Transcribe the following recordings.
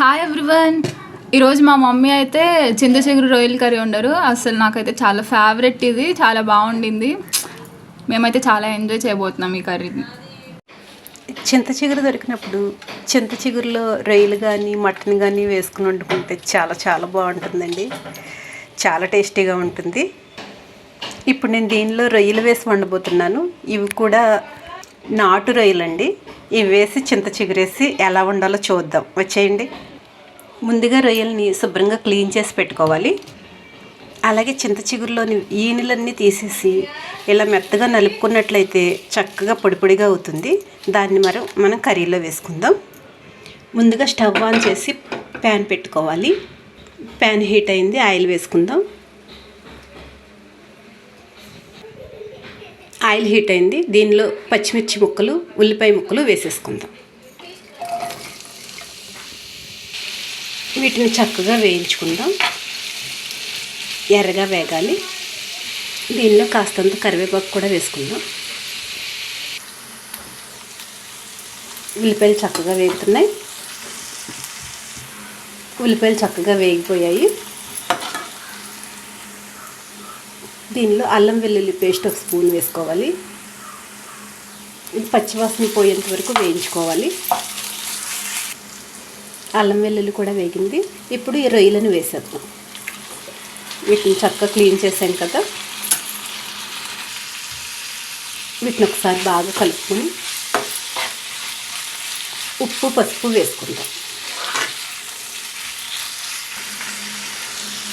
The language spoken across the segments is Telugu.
హాయ్ ఎవ్రీవన్ ఈరోజు మా మమ్మీ అయితే చింతచిగురు రొయ్యల కర్రీ ఉండరు అసలు నాకైతే చాలా ఫేవరెట్ ఇది. చాలా బాగుండింది. మేమైతే చాలా ఎంజాయ్ చేయబోతున్నాం ఈ కర్రీని. చింతచిగురు దొరికినప్పుడు చింతచిగురులో రొయ్యలు కానీ మటన్ కానీ వేసుకుని వండుకుంటే చాలా చాలా బాగుంటుందండి. చాలా టేస్టీగా ఉంటుంది. ఇప్పుడు నేను దీనిలో రొయ్యలు వేసి వండబోతున్నాను. ఇవి కూడా నాటు రొయ్యలండి. ఇవి వేసి చింత చిగురేసి ఎలా వండాలో చూద్దాం. వచ్చేయండి. ముందుగా రొయ్యల్ని శుభ్రంగా క్లీన్ చేసి పెట్టుకోవాలి. అలాగే చింత చిగురులోని ఈనెలన్నీ తీసేసి ఇలా మెత్తగా నలుపుకున్నట్లయితే చక్కగా పొడిపొడిగా అవుతుంది. దాన్ని మనం మనం కర్రీలో వేసుకుందాం. ముందుగా స్టవ్ ఆన్ చేసి ప్యాన్ పెట్టుకోవాలి. ప్యాన్ హీట్ అయింది ఆయిల్ వేసుకుందాం. ఆయిల్ హీట్ అయింది. దీనిలో పచ్చిమిర్చి ముక్కలు ఉల్లిపాయ ముక్కలు వేసేసుకుందాం. వీటిని చక్కగా వేయించుకుందాం. ఎర్రగా వేగాలి. దీనిలో కాస్తంత కరివేపాకు కూడా వేసుకుందాం. ఉల్లిపాయలు చక్కగా వేగుతున్నాయి. ఉల్లిపాయలు చక్కగా వేగిపోయాయి. దీనిలో అల్లం వెల్లుల్లి పేస్ట్ ఒక స్పూన్ వేసుకోవాలి. ఇది పచ్చివాసన పోయేంత వరకు వేయించుకోవాలి. అల్లం వెల్లుల్లి కూడా వేగింది. ఇప్పుడు ఈ రొయ్యలను వేసేద్దాం. వీటిని చక్కగా క్లీన్ చేసాం కదా. వీటిని ఒకసారి బాగా కలుపుకొని ఉప్పు పసుపు వేసుకుందాం.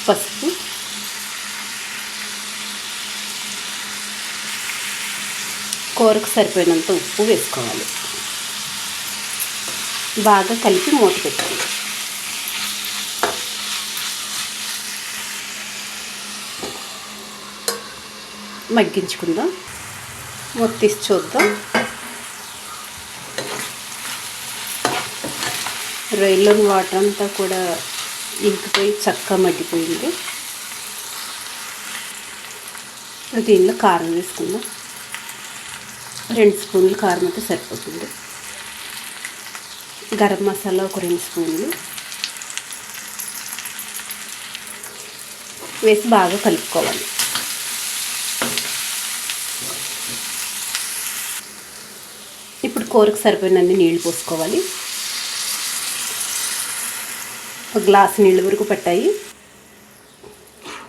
పసుపు కూరకు సరిపోయినంత ఉప్పు వేసుకోవాలి. బాగా కలిపి మూత పెట్టండి. మగ్గించుకుందాం. మూత తీసి చూద్దాం. రొయ్యలోని వాటర్ అంతా కూడా ఇంకిపోయి చక్కగా మగ్గిపోయింది. ఇప్పుడు దీనిలో కారం వేసుకుందాం. రెండు స్పూన్లు కారం అయితే సరిపోతుంది. గరం మసాలా ఒక రెండు స్పూన్లు. వేసి బాగా కలుపుకోవాలి. ఇప్పుడు కూరకు సరిపోయినన్ని నీళ్ళు పోసుకోవాలి. ఒక గ్లాస్ నీళ్ళు వరకు పట్టాయి.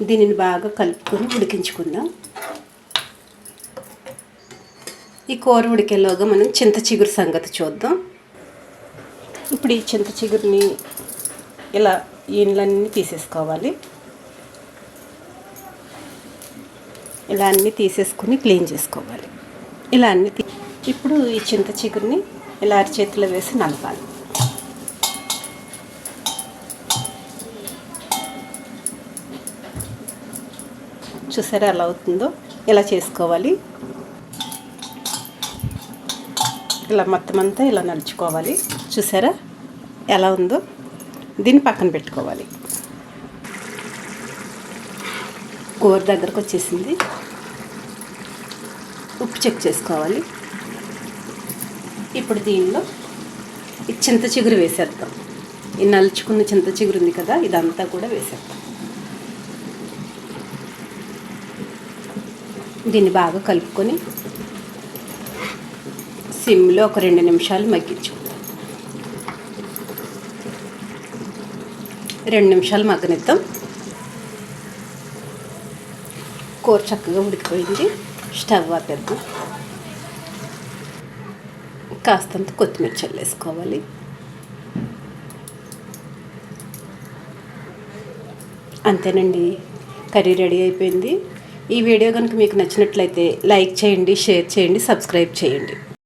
దీనిని బాగా కలుపుకొని ఉడికించుకుందాం. ఈ కూర ఉడికేలోగా మనం చింత చిగురు సంగతి చూద్దాం. ఇప్పుడు ఈ చింత చిగురిని ఇలా ఈయనలన్నీ తీసేసుకోవాలి. ఇలా అన్నీ తీసేసుకుని క్లీన్ చేసుకోవాలి. ఇలా అన్ని తీ ఇప్పుడు ఈ చింత చిగురిని ఇలా అరిచేతిలో వేసి నలపాలి. చూసారా ఎలా అవుతుందో? ఇలా చేసుకోవాలి? ఇలా మొత్తం అంతా ఇలా నలుచుకోవాలి చూసారా? ఎలా ఉందో? దీన్ని పక్కన పెట్టుకోవాలి. కూర దగ్గరకు వచ్చేసింది. ఉప్పు చెక్ చేసుకోవాలి. ఇప్పుడు దీనిలో ఈ చింత చిగురు వేసేద్దాం. ఈ నలుచుకున్న చింత చిగురు ఉంది కదా ఇదంతా కూడా వేసేద్దాం. దీన్ని బాగా కలుపుకొని సిమ్లో ఒక రెండు నిమిషాలు మగ్గించుకుందాం రెండు నిమిషాలు మగ్గనిద్దాం. కూర చక్కగా ఉడికిపోయింది. స్టవ్ ఆపేద్దాం. కాస్తంత కొత్తిమీర చల్లేసుకోవాలి. అంతేనండి. కర్రీ రెడీ అయిపోయింది. ఈ వీడియో కనుక మీకు నచ్చినట్లయితే లైక్ చేయండి షేర్ చేయండి సబ్స్క్రైబ్ చేయండి.